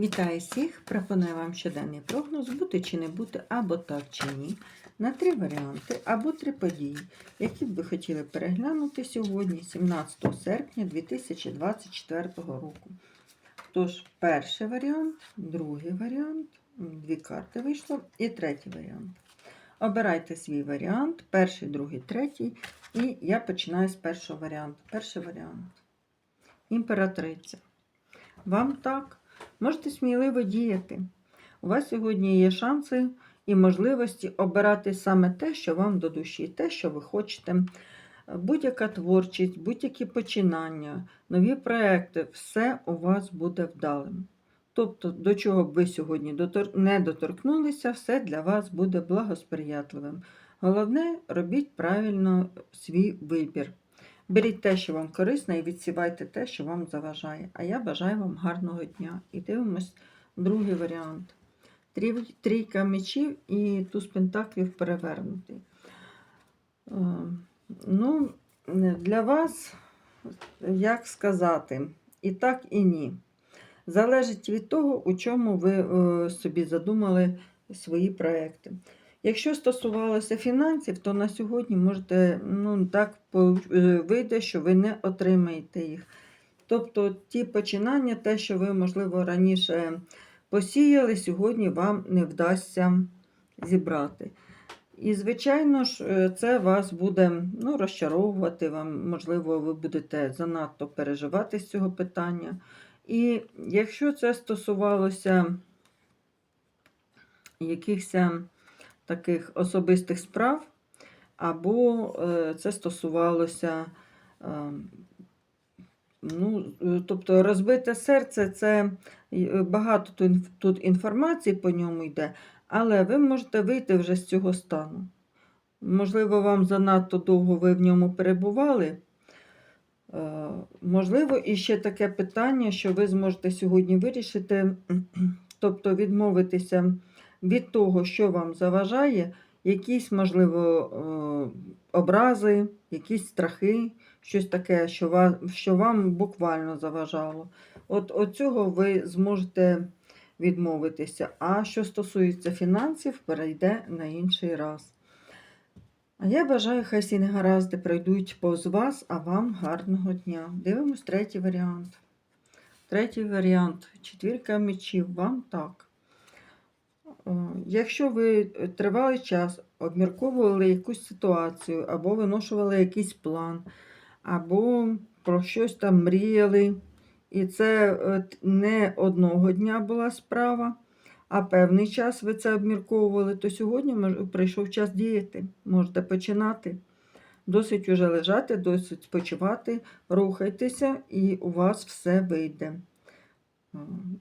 Вітаю всіх! Пропоную вам щоденний прогноз бути чи не бути, або так чи ні, на три варіанти або три події, які б ви хотіли переглянути сьогодні, 17 серпня 2024 року. Тож, перший варіант, другий варіант, дві карти вийшло, і третій варіант. Обирайте свій варіант, перший, другий, третій. І я починаю з першого варіанту. Перший варіант. Імператриця. Вам так. Можете сміливо діяти. У вас сьогодні є шанси і можливості обирати саме те, що вам до душі, те, що ви хочете. Будь-яка творчість, будь-які починання, нові проекти, все у вас буде вдалим. Тобто, до чого б ви сьогодні не доторкнулися, все для вас буде благосприятливим. Головне, робіть правильно свій вибір. Беріть те, що вам корисно, і відсівайте те, що вам заважає. А я бажаю вам гарного дня. І дивимось другий варіант. Трійка мечів і туз пентаклів перевернутий. Е, Ну, для вас, як сказати, і так, і ні. Залежить від того, у чому ви е, собі задумали свої проекти. Якщо стосувалося фінансів, то на сьогодні можете, ну так е, вийде, що ви не отримаєте їх. Тобто ті починання, те, що ви, можливо, раніше посіяли, сьогодні вам не вдасться зібрати. І, звичайно ж, е, це вас буде ну, розчаровувати, вам, можливо, ви будете занадто переживати з цього питання. І якщо це стосувалося якихось таких особистих справ, або е, це стосувалося, е, ну, тобто розбите серце, це е, багато тут інформації по ньому йде, але ви можете вийти вже з цього стану. Можливо, вам занадто довго ви в ньому перебували. Е, Можливо, і ще таке питання, що ви зможете сьогодні вирішити, тобто відмовитися від того, що вам заважає, якісь, можливо, е, образи, якісь страхи, щось таке, що вам, що вам буквально заважало. От, цього ви зможете відмовитися. А що стосується фінансів, перейде на інший раз. А я бажаю, хай всі негаразди пройдуть повз вас, а вам гарного дня. Дивимось третій варіант. Третій варіант. Четвірка мечів. Вам так. Е, Якщо ви тривалий час обмірковували якусь ситуацію, або виношували якийсь план, або про щось там мріяли, і це е, не одного дня була справа, а певний час ви це обмірковували, то сьогодні прийшов час діяти. Можете починати. Досить уже лежати, досить спочивати, рухайтеся, і у вас все вийде.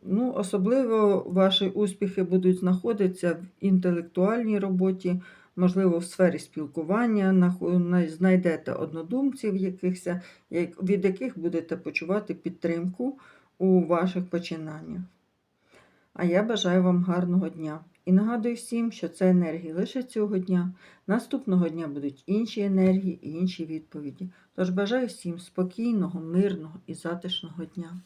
Ну, особливо ваші успіхи будуть знаходитися в інтелектуальній роботі, можливо, в сфері спілкування, знайдете однодумців, якихось, від яких будете почувати підтримку у ваших починаннях. А я бажаю вам гарного дня. І нагадую всім, що це енергії лише цього дня. Наступного дня будуть інші енергії і інші відповіді. Тож бажаю всім спокійного, мирного і затишного дня.